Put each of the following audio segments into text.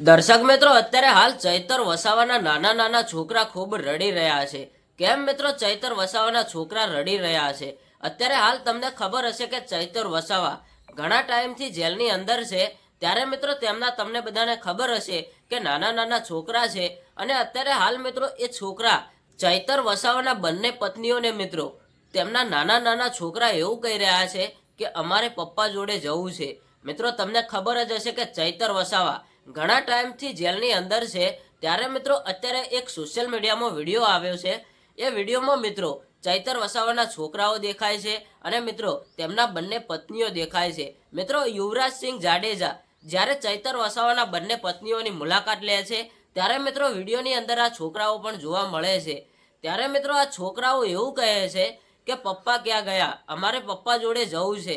દર્શક મિત્રો, અત્યારે હાલ ચૈતર વસાવાના નાના નાના છોકરા ખૂબ રડી રહ્યા છે. કેમ મિત્રો, ચૈતર વસાવાના છોકરા રડી રહ્યા છે? અત્યારે હાલ તમને ખબર હશે કે ચૈતર વસાવા ઘણા ટાઈમથી જેલની અંદર છે. ત્યારે મિત્રો, તેમના તમને બધાને ખબર હશે કે નાના નાના છોકરા છે અને અત્યારે હાલ મિત્રો, એ છોકરા ચૈતર વસાવાના બંને પત્નીઓને મિત્રો, તેમના નાના નાના છોકરા એવું કહી રહ્યા છે કે અમારે પપ્પા જોડે જવું છે. મિત્રો, તમને ખબર જ હશે કે ચૈતર વસાવા ઘણા ટાઈમથી જેલની અંદર છે. ત્યારે મિત્રો, અત્યારે એક સોશિયલ મીડિયામાં વીડિયો આવ્યો છે. એ વિડીયોમાં મિત્રો, ચૈતર વસાવાના છોકરાઓ દેખાય છે અને મિત્રો, તેમના બંને પત્નીઓ દેખાય છે. મિત્રો યુવરાજસિંહ જાડેજા જ્યારે ચૈતર વસાવાના બંને પત્નીઓની મુલાકાત લે છે, ત્યારે મિત્રો વિડીયોની અંદર આ છોકરાઓ પણ જોવા મળે છે. ત્યારે મિત્રો આ છોકરાઓ એવું કહે છે કે, પપ્પા ક્યાં ગયા? અમારે પપ્પા જોડે જવું છે.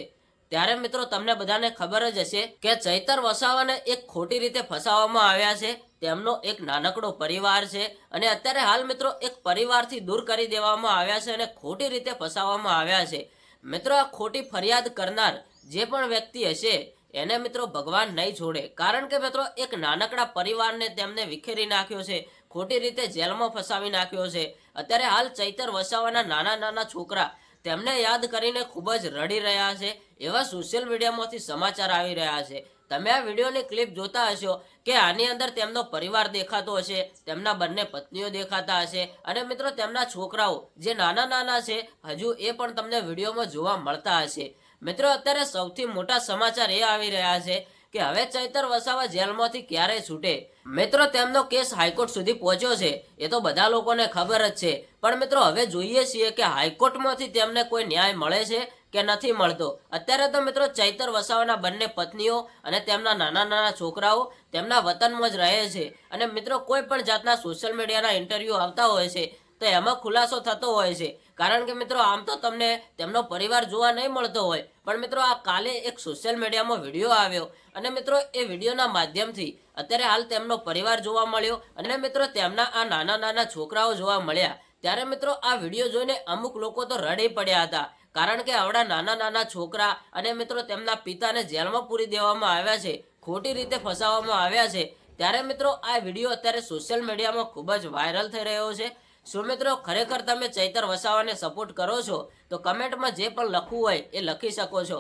ત્યારે મિત્રો તમને બધાને ખબર જ હશે કે ચૈતર વસાવાને એક ખોટી રીતે ફસાવવામાં આવ્યા છે. તેમનો એક નાનકડો પરિવાર છે અને અત્યારે હાલ મિત્રો એક પરિવારથી દૂર કરી દેવામાં આવ્યા છે અને ખોટી રીતે ફસાવવામાં આવ્યા છે. મિત્રો આ ખોટી ફરિયાદ કરનાર જે પણ વ્યક્તિ હશે એને મિત્રો ભગવાન નહીં છોડે. કારણ કે મિત્રો એક નાનકડા પરિવારને તેમને વિખેરી નાખ્યો છે, ખોટી રીતે જેલમાં ફસાવી નાખ્યો છે. અત્યારે હાલ ચૈતર વસાવાના નાના નાના છોકરા તેમને યાદ કરીને ખૂબ જ રડી રહ્યા છે, એવા સોશિયલ મીડિયામાંથી સમાચાર આવી રહ્યા છે. તમે આ વિડીયોની ક્લિપ જોતા હશો કે આની અંદર તેમનો પરિવાર દેખાતો હશે, તેમના બંને પત્નીઓ દેખાતા હશે અને મિત્રો તેમના છોકરાઓ જે નાના નાના છે, હજુ એ પણ તમને વિડીયોમાં જોવા મળતા હશે. મિત્રો, અત્યારે સૌથી મોટા સમાચાર એ આવી રહ્યા છે કે હવે ચૈતર વસાવા જેલમાંથી ક્યારે છૂટે? મિત્રો, તેમનો કેસ હાઈકોર્ટ સુધી પહોંચ્યો છે. એ તો બધા લોકોને ખબર જ છે. પણ મિત્રો, હવે જોઈએ છીએ કે હાઈકોર્ટમાંથી તેમને કોઈ ન્યાય મળે છે કે નથી મળતો? અત્યારે તો મિત્રો, ચૈતર વસાવાના બંને પત્નીઓ અને તેમના નાના નાના છોકરાઓ તેમના વતનમાં જ રહે છે. અને મિત્રો, કોઈ પણ જાતના સોશિયલ મીડિયાના ઇન્ટરવ્યૂ આવતા હોય છે તો એમાં ખુલાસો થતો હોય છે. કારણ કે મિત્રો, આમ તો તમને તેમનો પરિવાર જોવા નહીં મળતો હોય. પણ મિત્રો, આ કાલે એક સોશિયલ મીડિયામાં વીડિયો આવ્યો. અને મિત્રો, એ વિડીયોના માધ્યમથી અત્યારે હાલ તેમનો પરિવાર જોવા મળ્યો. અને મિત્રો, તેમના આ નાના નાના છોકરાઓ જોવા મળ્યા. ત્યારે મિત્રો, આ વીડિયો જોઈને અમુક લોકો તો રડી પડ્યા હતા. કારણ કે આવડા નાના નાના છોકરા અને મિત્રો, તેમના પિતાને જેલમાં પૂરી દેવામાં આવ્યા છે. ખોટી રીતે ફસાવવામાં આવ્યા છે. ત્યારે મિત્રો, આ વીડિયો અત્યારે સોશિયલ મીડિયામાં ખૂબ જ વાયરલ થઈ રહ્યો છે. શું મિત્રો, ખરેખર તમે ચૈતર વસાવાને સપોર્ટ કરો છો, તો કમેન્ટમાં જે પણ લખવું હોય એ લખી શકો છો.